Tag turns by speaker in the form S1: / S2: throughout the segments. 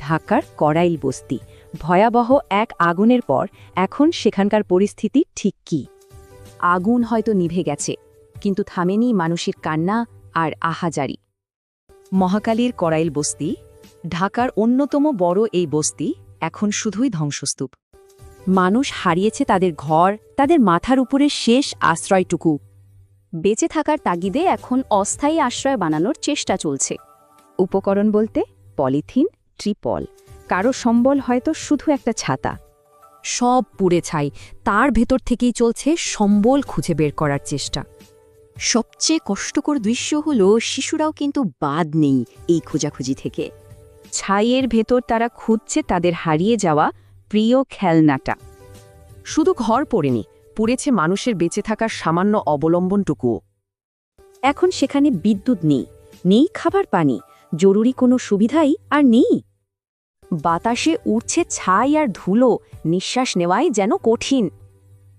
S1: ঢাকার করাইল বস্তি। ভয়াবহ এক আগুনের পর এখন সেখানকার পরিস্থিতি ঠিক কি? আগুন হয়তো নিভে গেছে, কিন্তু থামেনি মানুষের কান্না আর আহাজারি। মহাকালীর করাইল বস্তি, ঢাকার অন্যতম বড় এই বস্তি, এখন শুধুই ধ্বংসস্তূপ। মানুষ হারিয়েছে তাদের ঘর, তাদের মাথার উপরে শেষ আশ্রয়টুকু। বেঁচে থাকার তাগিদে এখন অস্থায়ী আশ্রয় বানানোর চেষ্টা চলছে। উপকরণ বলতে পলিথিন ট্রিপল কারও সম্বল হয়তো শুধু একটা ছাতা। সব পুড়ে ছাই। তার ভেতর থেকেই চলছে সম্বল খুঁজে বের করার চেষ্টা। সবচেয়ে কষ্টকর দৃশ্য হল, শিশুরাও কিন্তু বাদ নেই এই খোঁজাখুঁজি থেকে। ছাইয়ের ভেতর তারা খুঁজছে তাদের হারিয়ে যাওয়া প্রিয় খেলনাটা। শুধু ঘর পড়েনি, পুড়েছে মানুষের বেঁচে থাকার সামান্য অবলম্বনটুকুও এখন সেখানে বিদ্যুৎ নেই। নেই খাবার পানি। জরুরি কোনো সুবিধাই আর নেই। বাতাসে উড়ছে ছাই আর ধুলো, নিঃশ্বাস নেওয়াই যেন কঠিন।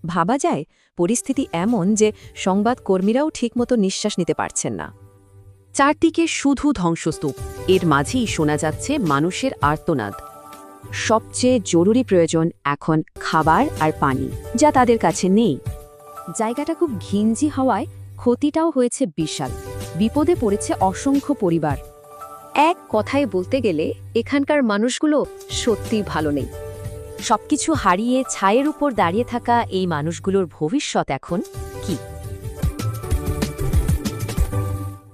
S1: ভাবা যায়, পরিস্থিতি এমন যে সংবাদকর্মীরাও ঠিকমতো নিঃশ্বাস নিতে পারছেন না। চারদিকে শুধু ধ্বংসস্তূপ, এর মাঝেই শোনা যাচ্ছে মানুষের আর্তনাদ। সবচেয়ে জরুরি প্রয়োজন এখন খাবার আর পানি, যা তাদের কাছে নেই। জায়গাটা খুব ঘিঞ্জি হওয়ায় ক্ষতিটাও হয়েছে বিশাল। বিপদে পড়েছে অসংখ্য পরিবার। এক কথায় বলতে গেলে, এখানকার মানুষগুলো সত্যি ভালো নেই। সবকিছু হারিয়ে, ছায়ের উপর দাঁড়িয়ে থাকা এই মানুষগুলোর ভবিষ্যৎ এখন